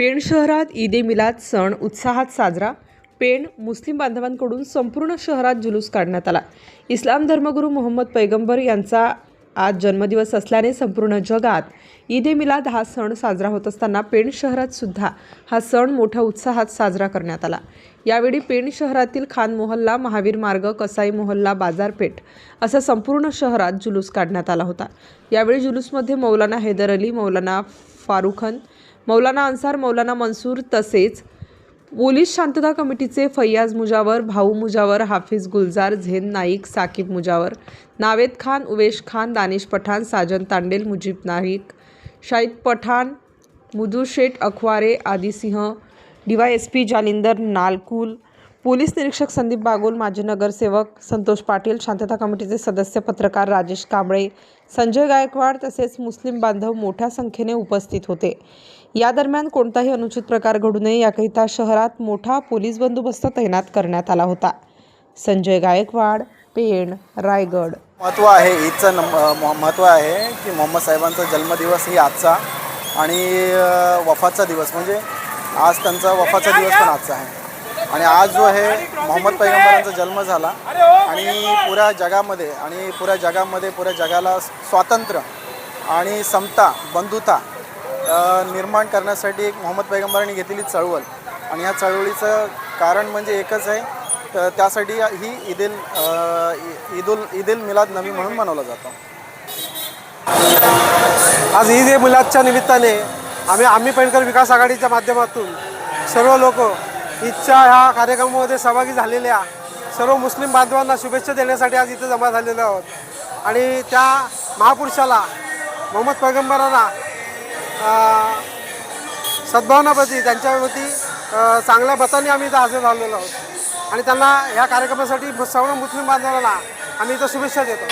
पेण शहरात ईद ए मिलाद सण उत्साहात साजरा. पेण मुस्लिम बांधवांकडून संपूर्ण शहरात जुलूस काढण्यात आला. इस्लाम धर्मगुरू मोहम्मद पैगंबर यांचा आज जन्मदिवस असल्याने संपूर्ण जगात ईद ए मिलाद हा सण साजरा होत असताना पेण शहरात सुद्धा हा सण मोठ्या उत्साहात साजरा करण्यात आला. यावेळी पेण शहरातील खान मोहल्ला महावीर मार्ग कसाई मोहल्ला बाजारपेठ असा संपूर्ण शहरात जुलूस काढण्यात आला होता. यावेळी जुलूसमध्ये मौलाना हैदर अली मौलाना फारुखन मौलाना अन्सार मौलाना मन्सूर तसेच पोलीस शांतता कमिटीचे फैयाज मुजावर भाऊ Mujawar Hafiz Gulzar Zain Naik Saqib Mujawar Naved Khan Uvesh Khan Danish Pathan Sajan Tandel Mujeeb Naik Shahid Pathan Mudu Sheth Akhware Adisinh D Y S P Jalinder Nalkul police निरीक्षक संदीप बागुल माजी नगरसेवक संतोष पाटील शांतता कमिटीचे सदस्य पत्रकार राजेश कांबळे संजय गायकवाड तसेच मुस्लिम बांधव मोठ्या संख्येने उपस्थित होते. या दरम्यान कोणताही अनुचित प्रकार घडू नये याकरिता शहरात मोठा पोलीस बंदोबस्त तैनात करण्यात आला होता. संजय गायकवाड पेण रायगड. महत्त्व आहे ईदचं महत्त्व आहे की मोहम्मद साहेबांचा जन्मदिवस ही आजचा आणि वफाचा दिवस. म्हणजे आज त्यांचा वफाचा दिवस पण आजचा आहे. आणि आज जो आहे मोहम्मद पैगंबरांचा जन्म झाला. आणि पुऱ्या जगामध्ये आणि पुऱ्या जगामध्ये पुऱ्या जगाला स्वातंत्र्य आणि समता बंधुता निर्माण करण्यासाठी एक मोहम्मद पैगंबरांनी घेतलेली चळवळ. आणि ह्या चळवळीचं कारण म्हणजे एकच आहे तर त्यासाठी ही ईदेल अ, इ- ईदुल ईदेल मिलाद नबी म्हणून मनवला जातो. आज ईद ए मिलादच्या निमित्ताने आम्ही आम्ही पैणकर विकास आघाडीच्या माध्यमातून सर्व लोक ईदच्या ह्या कार्यक्रमामध्ये सहभागी झालेल्या सर्व मुस्लिम बांधवांना शुभेच्छा देण्यासाठी आज इथं जमा झालेलो आहोत. आणि त्या महापुरुषाला मोहम्मद पैगंबराला सद्भावनाप्रती त्यांच्यावरती चांगल्या मताने आम्ही इथं हजर झालेलो आहोत. आणि त्यांना ह्या कार्यक्रमासाठी सर्व मुस्लिम बांधवांना आम्ही इथं शुभेच्छा देतो.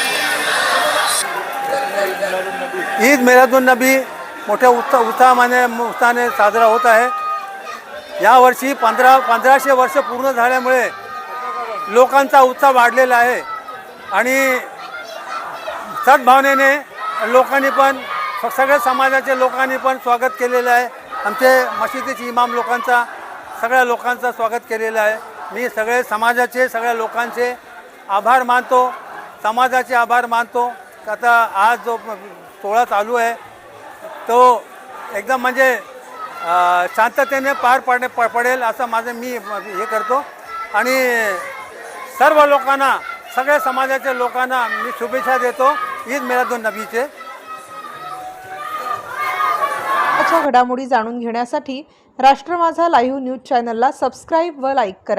ईद मिलादुलनबी मोठ्या उत्साह उत्साहाने उत्साहाने साजरा होत आहे. यावर्षी पंधरा पंधराशे वर्ष पूर्ण झाल्यामुळे लोकांचा उत्साह वाढलेला आहे. आणि सद्भावनेने लोकांनी पण स- सगळ्या समाजाच्या लोकांनी पण स्वागत केलेलं आहे. आमचे मशिदीचे इमाम लोकांचा सगळ्या लोकांचा स्वागत केलेलं आहे. मी सगळे समाजाचे सगळ्या लोकांचे आभार मानतो. समाजाचे आभार मानतो. आता आज जो सोहळा चालू आहे तो एकदम म्हणजे शांततेने पार पाडणे प पडेल असं माझं मी हे करतो. आणि सर्व लोकांना सगळ्या समाजाच्या लोकांना मी शुभेच्छा देतो. ईद मिलादुन नबीचे. अच्छा घडामोडी जाणून घेण्यासाठी राष्ट्र माझा लाईव्ह न्यूज चॅनलला सबस्क्राईब व लाईक करा.